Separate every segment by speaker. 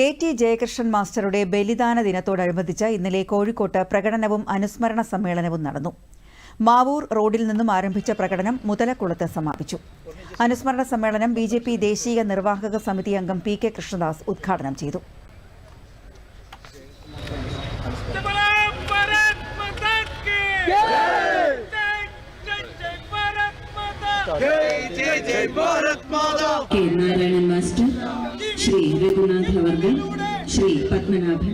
Speaker 1: K T Jayakrishnan മാസ്റ്ററുടെ ബലിദാന ദിനത്തോടനുബന്ധിച്ച് ഇന്നലെ കോഴിക്കോട്ട് പ്രകടനവും അനുസ്മരണ സമ്മേളനവും നടന്നു. മാവൂർ റോഡിൽ നിന്നും ആരംഭിച്ച പ്രകടനം മുതലക്കുളത്ത് സമാപിച്ചു. അനുസ്മരണ സമ്മേളനം ബി ജെ പി ദേശീയ നിർവാഹക സമിതി അംഗം പി കെ കൃഷ്ണദാസ് ഉദ്ഘാടനം ചെയ്തു.
Speaker 2: जय
Speaker 3: ശ്രീ പത്മനാഭൻ.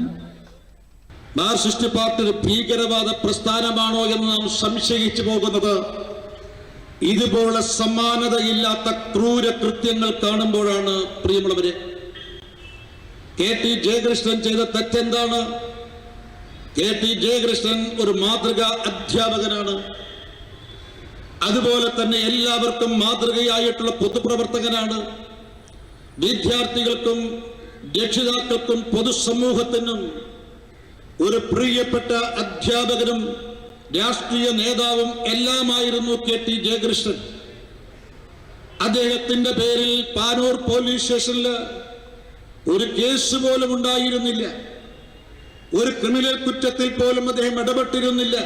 Speaker 4: മാർസിസ്റ്റ് പാർട്ടി ഭീകരവാദ പ്രസ്ഥാനമാണോ എന്ന് നാം സംശയിച്ചു പോകുന്നത്. ഇതുപോലെ സമാനതയില്ലാത്ത ക്രൂര കൃത്യങ്ങൾ കാണുമ്പോഴാണ് പ്രിയമുള്ളവരെ കെ ടി ജയകൃഷ്ണൻ ചെയ്ത തെറ്റെന്താണ്? കെ ടി ജയകൃഷ്ണൻ ഒരു മാതൃകാ അധ്യാപകനാണ്. അതുപോലെ തന്നെ എല്ലാവർക്കും മാതൃകയായിട്ടുള്ള പൊതുപ്രവർത്തകനാണ്. വിദ്യാർത്ഥികൾക്കും രക്ഷിതാക്കൾക്കും പൊതുസമൂഹത്തിനും ഒരു പ്രിയപ്പെട്ട അധ്യാപകനും രാഷ്ട്രീയ നേതാവും എല്ലാമായിരുന്നു കെ ടി ജയകൃഷ്ണൻ. അദ്ദേഹത്തിന്റെ പേരിൽ പാനൂർ പോലീസ് സ്റ്റേഷനിൽ ഒരു കേസ് പോലും ഉണ്ടായിരുന്നില്ല. ഒരു ക്രിമിനൽ കുറ്റത്തിൽ പോലും അദ്ദേഹം ഇടപെട്ടിരുന്നില്ല.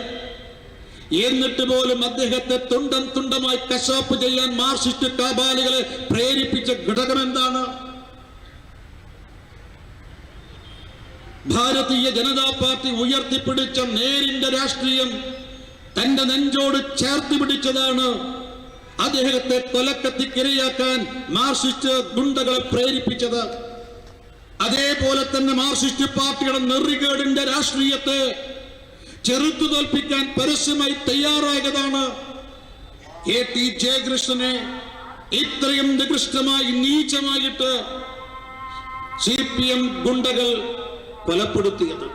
Speaker 4: എന്നിട്ട് പോലും അദ്ദേഹത്തെ തുണ്ടം തുണ്ടമായി കശാപ്പ് ചെയ്യാൻ മാർസിസ്റ്റ് കാബാലികളെ പ്രേരിപ്പിച്ച ഘടകം എന്താണ് ഭാരതീയ ജനതാ പാർട്ടി ഉയർത്തിപ്പിടിച്ച നേരിന്റെ രാഷ്ട്രീയം തന്റെ നെഞ്ചോട് ചേർത്ത് പിടിച്ചതാണ്. അദ്ദേഹത്തെ തൊലക്കത്തിക്കിരയാക്കാൻ മാർസിസ്റ്റ് ഗുണ്ടകളെ പ്രേരിപ്പിച്ചത്. അതേപോലെ തന്നെ മാർസിസ്റ്റ് പാർട്ടിയുടെ നെറികേടിന്റെ രാഷ്ട്രീയത്തെ ചെറുത്തു തോൽപ്പിക്കാൻ പരസ്യമായി തയ്യാറായതാണ്. കെ ടി ജയകൃഷ്ണനെ ഇത്രയും നികൃഷ്ടമായി നീചമായിട്ട് സി പി എം ഗുണ്ടകൾ കൊലപ്പെടുത്തിയത്